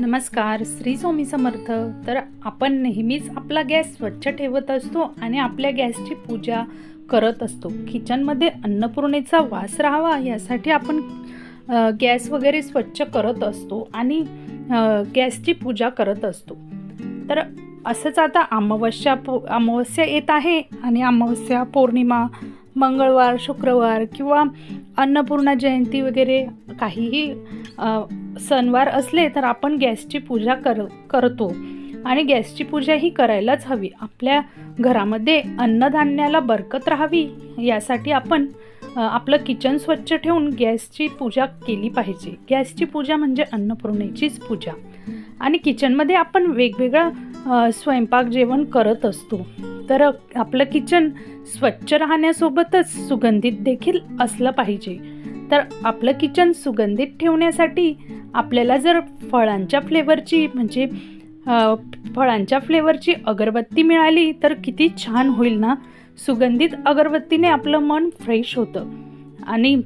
नमस्कार श्री स्वामी समर्थ. तर आपण नेहमीच आपला गॅस स्वच्छ ठेवत असतो आणि आपल्या गॅसची पूजा करत असतो. किचनमध्ये अन्नपूर्णेचा वास राहावा यासाठी आपण गॅस वगैरे स्वच्छ करत असतो आणि गॅसची पूजा करत असतो. तर असंच आता अमावस्या पो अमावस्या येत आहे आणि अमावस्या पौर्णिमा मंगळवार शुक्रवार किंवा अन्नपूर्णा जयंती वगैरे काहीही सणवार असले तर आपण गॅसची पूजा कर करतो. आणि गॅसची पूजा ही करायलाच हवी. आपल्या घरामध्ये अन्नधान्याला बरकत राहावी यासाठी आपण आपलं किचन स्वच्छ ठेवून गॅसची पूजा केली पाहिजे. गॅसची पूजा म्हणजे अन्नपूर्णेचीच पूजा. आणि किचनमध्ये आपण वेगवेगळं स्वयंपाक जेवण करत असतो. तर आपलं किचन स्वच्छ राहण्यासोबतच सुगंधित देखील असलं पाहिजे. तर आपलं किचन सुगंधित ठेवण्यासाठी आपल्याला जर फळांच्या फ्लेवरची म्हणजे फळांच्या फ्लेवरची अगरबत्ती मिळाली तर किती छान होईल ना? सुगंधित अगरबत्तीने आपलं मन फ्रेश होतं. आणि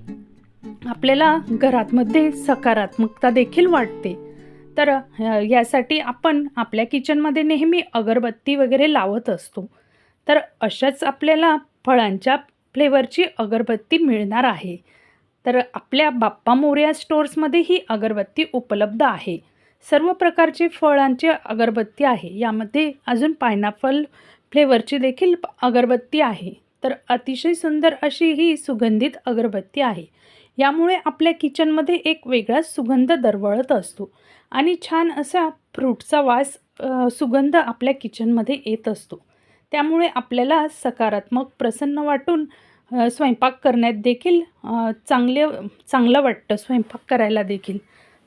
आपल्याला घरातमध्ये सकारात्मकता देखील वाटते. तर यासाठी आपण आपल्या किचनमध्ये नेहमी अगरबत्ती वगैरे लावत असतो. तर अशाच आपल्याला फळांच्या फ्लेवरची अगरबत्ती मिळणार आहे. तर आपल्या बाप्पा मोर्या स्टोर्समध्ये ही अगरबत्ती उपलब्ध आहे. सर्व प्रकारचे फळांची अगरबत्ती आहे. यामध्ये अजून पायनॅपल फ्लेवरची देखील अगरबत्ती आहे. तर अतिशय सुंदर अशी ही सुगंधित अगरबत्ती आहे. यामुळे आपल्या किचनमध्ये एक वेगळाच सुगंध दरवळत असतो आणि छान असा फ्रूटचा वास सुगंध आपल्या किचनमध्ये येत असतो. त्यामुळे आपल्याला सकारात्मक प्रसन्न वाटून स्वयंपाक करण्यात देखील चांगले चांगलं वाटतं स्वयंपाक करायला देखील.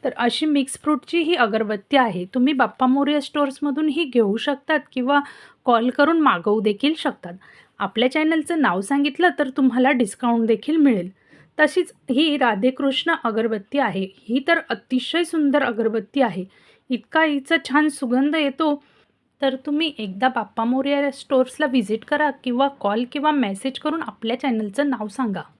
तर अशी मिक्स फ्रूटची ही अगरबत्ती आहे. तुम्ही बाप्पा मोर्या स्टोर्समधून ही घेऊ शकतात किंवा कॉल करून मागवू देखील शकतात. आपल्या चॅनलचं नाव सांगितलं तर तुम्हाला डिस्काउंट देखील मिळेल. तशीच ही राधेकृष्ण अगरबत्ती आहे. ही तर अतिशय सुंदर अगरबत्ती आहे. इतका हिचा छान सुगंध येतो. तर तुम्ही एकदा बाप्पा मोर्या स्टोर्सला व्हिजिट करा किंवा कॉल किंवा मेसेज करून आपल्या चॅनलचं नाव सांगा.